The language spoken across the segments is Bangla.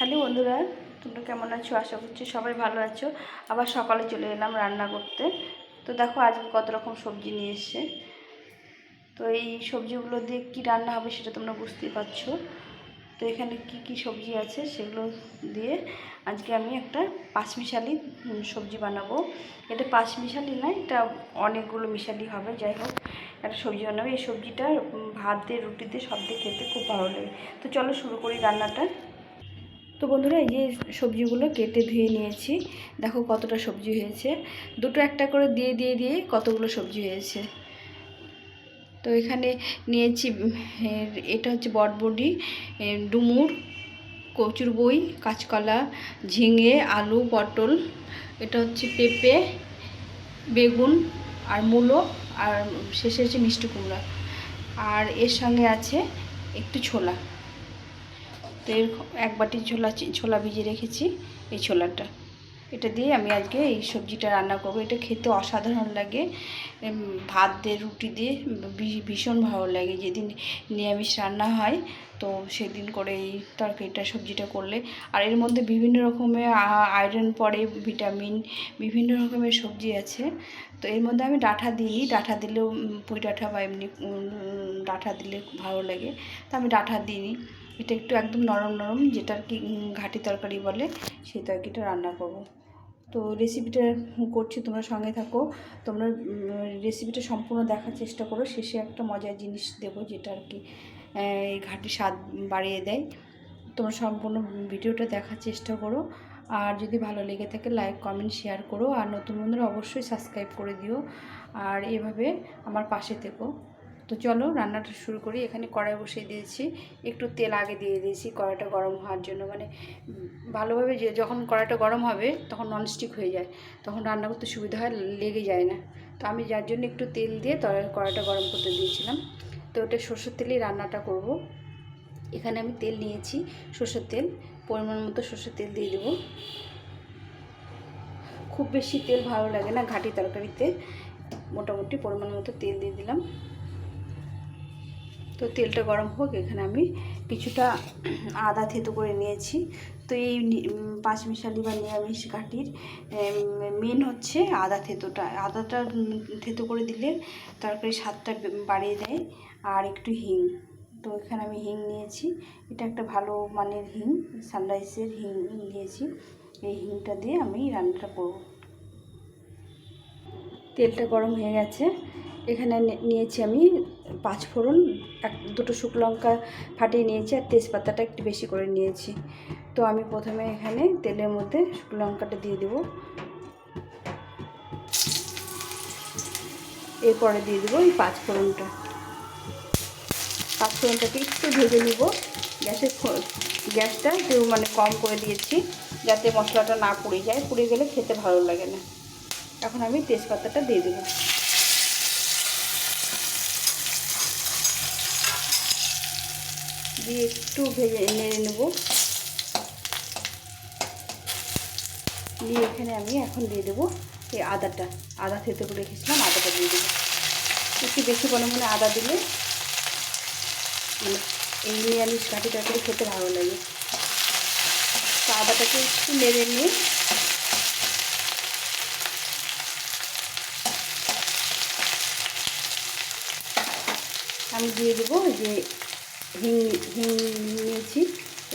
হ্যালো বন্ধুরা, তোমরা কেমন আছো? আশা করছি সবাই ভালো আছো। আবার সকালে চলে এলাম রান্না করতে। তো দেখো আজকে কত রকম সবজি নিয়ে এসছে। তো এই সবজিগুলো দিয়ে কী রান্না হবে সেটা তোমরা বুঝতেই পারছ। তো এখানে কি কি সবজি আছে সেগুলো দিয়ে আজকে আমি একটা পাঁচমিশালি সবজি বানাবো। এটা পাঁচমিশালি নয় এটা অনেকগুলো মিশালি হবে, যাই হোক। একটা সবজি বানাবো। এই সবজিটা ভাত দিয়ে রুটি দিয়ে সব দিয়ে খেতে খুব ভালো লাগে। তো চলো শুরু করি রান্নাটা। তো বন্ধুরা এই যে সবজিগুলো কেটে ধুয়ে নিয়েছি, দেখো কতটা সবজি হয়েছে। দুটো একটা করে দিয়ে দিয়ে দিয়ে কতগুলো সবজি হয়েছে। তো এখানে নিয়েছি এটা হচ্ছে বটবডি ডুমুর, কচুর বই, কাঁচকলা, ঝিঙে, আলু, পটল, এটা হচ্ছে পেঁপে, বেগুন আর মূলো আর শেষে হচ্ছে মিষ্টি কুমড়া। আর এর সঙ্গে আছে একটু ছোলা। তো এর এক বাটি ছোলা ছোলা ভিজিয়ে রেখেছি এই ছোলাটা। এটা দিয়ে আমি আজকে এই সবজিটা রান্না করব। এটা খেতে অসাধারণ লাগে। ভাত দিয়ে, রুটি দিয়ে ভীষণ ভালো লাগে। যেদিন নিরামিষ রান্না হয়, তো সেদিন করে এই তরকারিটা, সবজিটা করলে। আর এর মধ্যে বিভিন্ন রকমের আয়রন পড়ে, ভিটামিন, বিভিন্ন রকমের সবজি আছে। তো এর মধ্যে আমি ডাঁটা দিই। ডাঁটা দিলেও পুঁই ডাঁটা বা এমনি ডাঁটা দিলে ভালো লাগে। তো আমি ডাঁটা দিইনি এটা একটু একদম নরম নরম, যেটা আর কি ঘাটি তরকারি বলে, সেই তরকারিটা রান্না করব। তো রেসিপিটা করছি, তোমরা সঙ্গে থাকো। তোমরা রেসিপিটা সম্পূর্ণ দেখার চেষ্টা করো। শেষে একটা মজার জিনিস দেবো, যেটা আর কি এই ঘাটি স্বাদ বাড়িয়ে দেয়। তোমরা সম্পূর্ণ ভিডিওটা দেখার চেষ্টা করো। আর যদি ভালো লেগে থাকে লাইক কমেন্ট শেয়ার করো। আর নতুন বন্ধুরা অবশ্যই সাবস্ক্রাইব করে দিও। আর এভাবে আমার পাশে থেকো। তো চলো রান্নাটা শুরু করি। এখানে কড়াই বসিয়ে দিয়েছি। একটু তেল আগে দিয়ে দিয়েছি, কড়াইটা গরম হওয়ার জন্য। মানে ভালোভাবে যে, যখন কড়াইটা গরম হবে, তখন ননস্টিক হয়ে যায়। তখন রান্না করতে সুবিধা হয়, লেগে যায় না। তো আমি যার জন্য একটু তেল দিয়ে কড়াইটা গরম করতে দিয়েছিলাম। তো ওটা সর্ষের তেলেই রান্নাটা করব। এখানে আমি তেল নিয়েছি, সর্ষের তেল। পরিমাণ মতো সর্ষের তেল দিয়ে দেবো। খুব বেশি তেল ভালো লাগে না ঘাটি তরকারিতে। মোটামুটি পরিমাণ মতো তেল দিয়ে দিলাম। তো তেলটা গরম হোক, এখানে আমি কিছুটা আদা থেতো করে নিয়েছি। তো এই পাঁচমিশালি বা নিরামিষ ঘাটির মেন হচ্ছে আদা থেতোটা। আদাটা থেতো করে দিলে তরকারির স্বাদটা বাড়িয়ে দেয়। আর একটু হিং। তো এখানে আমি হিং নিয়েছি। এটা একটা ভালো মানের হিং সানরাইসের হিং নিয়েছি। এই হিংটা দিয়ে আমি রান্নাটা করব। তেলটা গরম হয়ে গেছে। এখানে নিয়েছি আমি পাঁচ ফোড়ন, এক, দুটো শুকনো লঙ্কা ফাটিয়ে নিয়েছি আর তেজপাতাটা একটু বেশি করে নিয়েছি। তো আমি প্রথমে এখানে তেলের মধ্যে শুকনো লঙ্কাটা দিয়ে দেবো। এরপরে দিয়ে দেবো এই পাঁচ ফোড়নটা। পাঁচ ফোড়নটাকে একটু ভেজে নেব। গ্যাসের গ্যাসটা একটু মানে কম করে দিয়েছি, যাতে মশলাটা না পুড়ে যায়, পুড়ে গেলে খেতে ভালো লাগে না। এখন আমি তেজপাতাটা দিয়ে দেবো। দিয়ে একটু ভেজে নেড়ে নেব। দিয়ে এখানে আমি এখন দিয়ে দেবো এই আদাটা। আদা থেতে করে রেখেছিলাম, আদাটা দিয়ে দেবো। একটু বেশি পরিমাণে আদা দিলে মানে এই নিরামিষ কাঠি তরকারি খেতে ভালো লাগে। তো আদাটাকে একটু নেড়ে নিয়ে আমি দিয়ে দেবো যে হিং হিং নিয়েছি।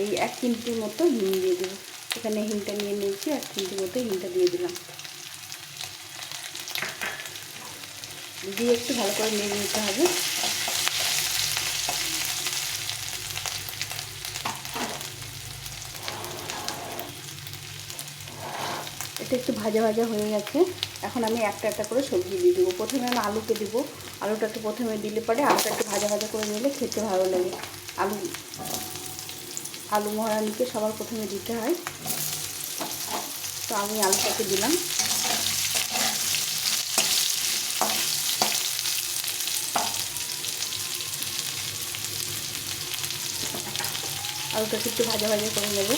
এই এক চিমটির মতো হিং দিয়ে দেবো এখানে হিংটা নিয়ে নিয়েছি, এক চিমটির মতো হিংটা দিয়ে দিলাম। দিয়ে একটু ভালো করে নিয়ে নিতে হবে এটা একটু ভাজা ভাজা হয়ে গেছে। এখন আমি একটা একটা করে সবজি দিয়ে দেবো। প্রথমে আমি আলুকে দেবো। আলুটাকে প্রথমে দিলে পরে আলুটা একটু ভাজা ভাজা করে নিলে খেতে ভালো লাগে। আলু আলু মহারানিকে সবার প্রথমে দিতে হয়। তো আমি আলুটাকে দিলাম। আলুটাকে একটু ভাজা ভাজা করে নেব।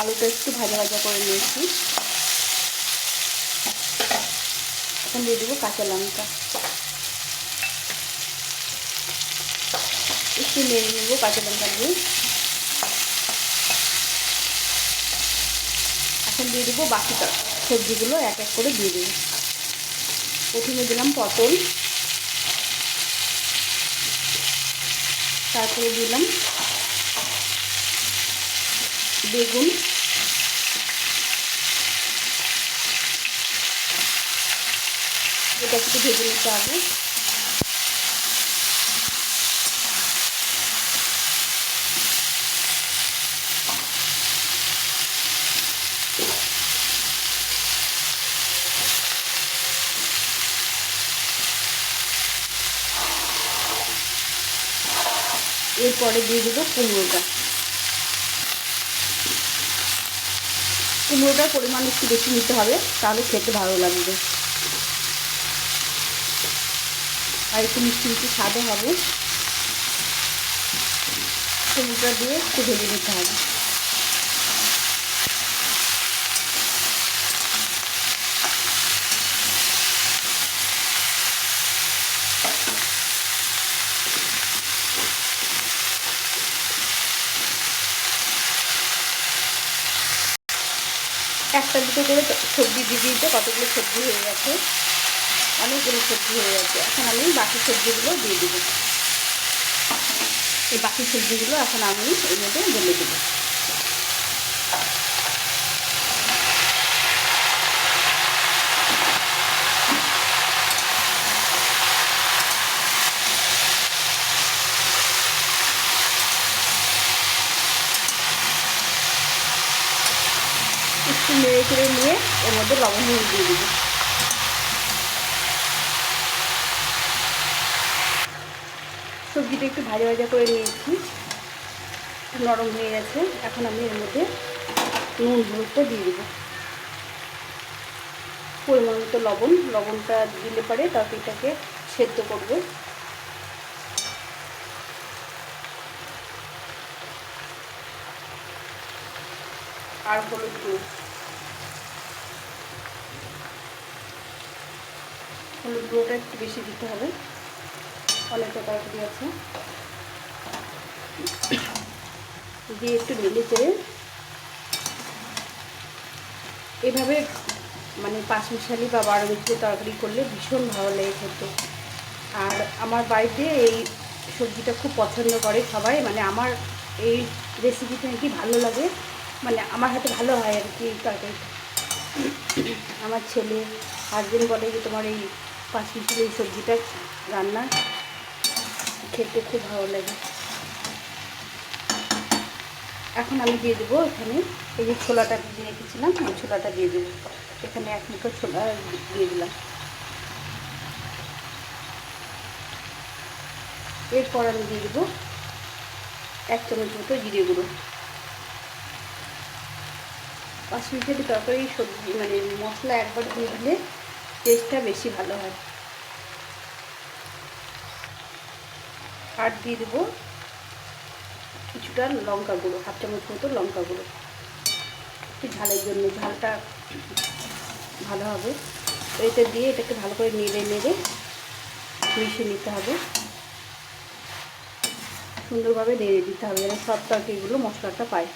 আলুটা একটু ভাজা ভাজা করে নিয়েছি। এখন দিয়ে দেবো কাঁচা লঙ্কা। একটু নেড়ে নেব কাঁচা লঙ্কা দিয়ে। এখন দিয়ে দেবো বাকি সবজিগুলো এক এক করে দিয়ে দেবো। প্রথমে দিলাম পটল। তারপরে দিলাম বেগুন। এটা একটু ভেজে নিতে হবে। এরপরে দিয়ে দেবো কুমড়োটা। কুমড়োটার পরিমাণ একটু বেশি নিতে হবে, তাহলে খেতে ভালো লাগবে। আর একটু মিষ্টি মিষ্টি স্বাদও হবে। কুমড়োটা দিয়ে একটু ভেজে নিতে হবে। একটা দুটো করে সবজি দিয়ে দিতে কতগুলো সবজি হয়ে গেছে। অনেকগুলো সবজি হয়ে গেছে। এখন আমি বাকি সবজিগুলো দিয়ে দেবো। এই বাকি সবজিগুলো এখন আমি এর মধ্যে ঢেলে দেবো। নেড়ে চেড়ে নিয়ে এর মধ্যে লবণ হলুদ দিয়ে দেবো। সবজিটা একটু ভাজা ভাজা করে নিয়েছি। নরম হয়ে গেছে। এখন আমি এর মধ্যে নুন, হলুদটা দিয়ে দেবো। পরিমাণ মতো লবণ। লবণটা দিলে পরে তরকারিটাকে সেদ্ধ করবে। আর হলুদ গুঁড়ো হলুদ গুঁড়োটা একটু বেশি দিতে হবে। অনেকটা তরকারি আছে। দিয়ে একটু নেড়ে চেড়ে এভাবে মানে পাঁচমিশালি বা বারো মিশালি তরকারি করলে ভীষণ ভালো লেগে খেতে। আর আমার বাড়িতে এই সবজিটা খুব পছন্দ করে সবাই। মানে আমার এই রেসিপিটা নাকি ভালো লাগে। মানে আমার হাতে ভালো হয় আর কি তরকারিটা। আমার ছেলে হাজবেন্ড বলে যে তোমার এই পাঁচ মিশালি এই সবজিটা রান্না খেতে খুব ভালো লাগে। এখন আমি দিয়ে দেবো এখানে এই যে ছোলাটা দিয়ে রেখেছিলাম এই ছোলাটা দিয়ে দেবো। এখানে এক মুখো ছোলা দিয়ে দিলাম। এরপর আমি দিয়ে দেবো এক চামচ মতো জিরে গুঁড়ো। পাঁচ মিনিটের তরকারি সবজি মানে মশলা একবার দিয়ে দিলে টেস্টটা বেশি ভালো হয়। আর দিয়ে দেবো কিছুটা লঙ্কা গুঁড়ো, হাফ চামচ মতো লঙ্কা গুঁড়ো। একটু ঝালের জন্য, ঝালটা ভালো হবে। তো এটা দিয়ে এটাকে ভালো করে নেড়ে নেড়ে মিশিয়ে নিতে হবে। সুন্দরভাবে নেড়ে দিতে হবে যেন সব তরকারিগুলো মশলাটা পায়।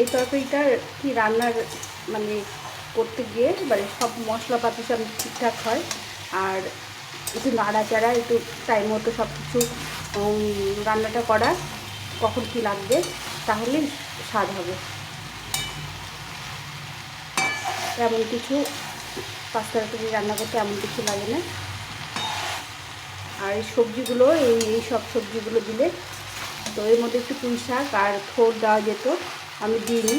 এই তরকারিটা কি রান্নার মানে করতে গিয়ে মানে সব মশলাপাতি সব ঠিকঠাক হয়, আর একটু নাড়াচাড়া, একটু টাইম মতো সব কিছু রান্নাটা করা কখন কী লাগবে, তাহলে স্বাদ হবে। এমন কিছু, পাঁচ তরকারি রান্না করতে এমন কিছু লাগে না। আর এই সবজিগুলো, এই এই সব সবজিগুলো দিলে, তো এর মধ্যে একটু পুঁই শাক আর থোড় দেওয়া যেত। আমি দিইনি,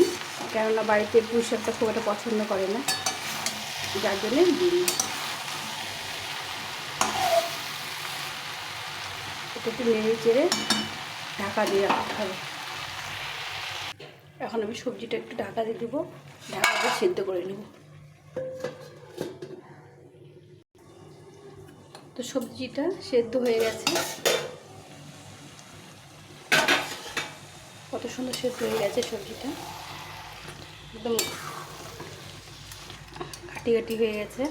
কেননা বাড়িতে পুঁই শাকটা খুব একটা পছন্দ করে না। যার জন্যে দিইনি। এটা একটু নেড়ে চেড়ে ঢাকা দিয়ে রাখতে হবে। এখন আমি সবজিটা একটু ঢাকা দিয়ে দেবো, ঢাকা দিয়ে সেদ্ধ করে নেব। তো সবজিটা সেদ্ধ হয়ে গেছে। কত সুন্দর সেদ্ধ হয়ে গেছে সবজিটা। একদম ঘাটি ঘাটি হয়ে গেছে।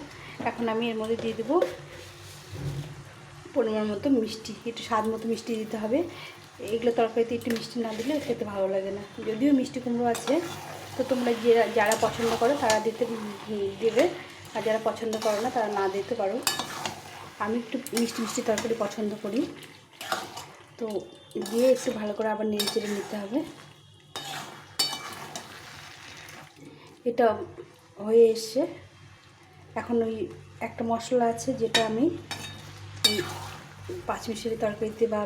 এখন আমি এর মধ্যে দিয়ে দেবো পরিমাণ মতো মিষ্টি, একটু স্বাদ মতো মিষ্টি দিতে হবে। এগুলো তরকারিতে একটু মিষ্টি না দিলে খেতে ভালো লাগে না। যদিও মিষ্টি কুমড়ো আছে, তো তোমরা যে যারা পছন্দ করো তারা দিতে দেবে। আর যারা পছন্দ করো না তারা না দিতে পারো। আমি একটু মিষ্টি মিষ্টি তরকারি পছন্দ করি। তো দিয়ে একটু ভালো করে আবার নেড়ে চেড়ে নিতে হবে। এটা হয়ে এসছে। এখন ওই একটা মশলা আছে যেটা আমি ওই পাঁচমিশালি তরকারিতে বা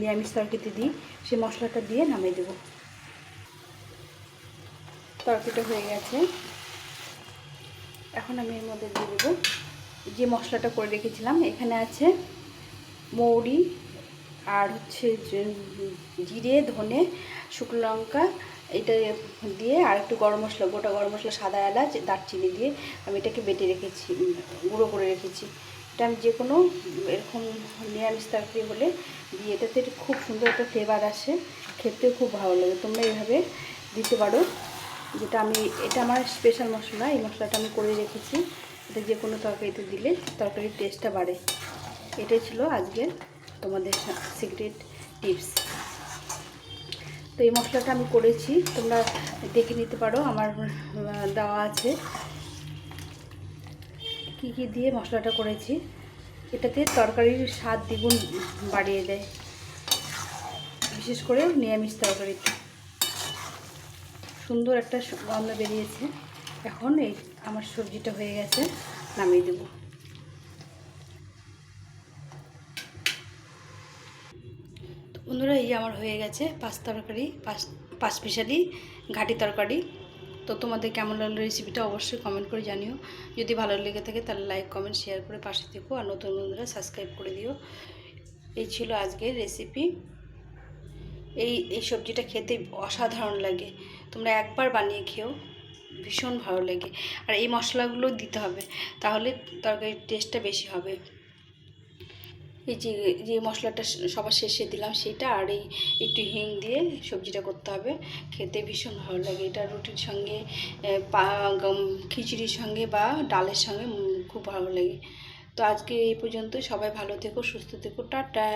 নিরামিষ তরকারিতে দিই সেই মশলাটা দিয়ে নামিয়ে দেবো। তরকারিটা হয়ে গেছে। এখন আমি এর মধ্যে দিয়ে দেবো। যে মশলাটা করে রেখেছিলাম, এখানে আছে মৌরি আর হচ্ছে জিরে, ধনে, শুকনো লঙ্কা, এটা দিয়ে আর একটু গরম মশলা, গোটা গরম মশলা, সাদা এলাচ, দারচিনি দিয়ে আমি এটাকে বেটে রেখেছি, গুঁড়ো করে রেখেছি। এটা আমি যে কোনো এরকম নিরামিষ তরকারি হলে দিয়ে এটাতে খুব সুন্দর একটা ফ্লেভার আসে, খেতেও খুব ভালো লাগে। তোমরা এইভাবে দিতে পারো। যেটা আমি, এটা আমার স্পেশাল মশলা, এই মশলাটা আমি করে রেখেছি। এটা যে কোনো তরকারিতে দিলে তরকারির টেস্টটা বাড়ে। এটাই ছিল আজকের তোমাদের সিক্রেট টিপস তো এই মশলাটা আমি করেছি, তোমরা দেখে নিতে পারো, আমার দেওয়া আছে। কি কি দিয়ে মশলাটা করেছি, এটাতে তরকারির স্বাদ দ্বিগুণ বাড়িয়ে দেয়। বিশেষ করে নিরামিষ তরকারিতে সুন্দর একটা গন্ধ বেরিয়েছে। এখন এই, আমার সবজিটা হয়ে গেছে, নামিয়ে দেবো। বন্ধুরা, এই আমার হয়ে গেছে পাঁচ তরকারি, পাঁচ পাঁচ স্পেশালি ঘাটি তরকারি। তো তোমাদের কেমন লাগল রেসিপিটা অবশ্যই কমেন্ট করে জানিও। যদি ভালো লেগে থাকে তাহলে লাইক কমেন্ট শেয়ার করে পাশে থেকো। আর নতুন বন্ধুরা সাবস্ক্রাইব করে দিও। এই ছিল আজকের রেসিপি এই এই সবজিটা খেতে অসাধারণ লাগে। তোমরা একবার বানিয়ে খেও, ভীষণ ভালো লাগে। আর এই মশলাগুলো দিতে হবে, তাহলে তরকারির টেস্টটা বেশি হবে। এই যে যে মশলাটা সবার শেষে দিলাম সেটা আর এই একটু হিং দিয়ে সবজিটা করতে হবে। খেতে ভীষণ ভালো লাগে। এটা রুটির সঙ্গে খিচুড়ির সঙ্গে বা ডালের সঙ্গে খুব ভালো লাগে। তো আজকে এই পর্যন্ত সবাই ভালো থেকো, সুস্থ থেকো। টাটা!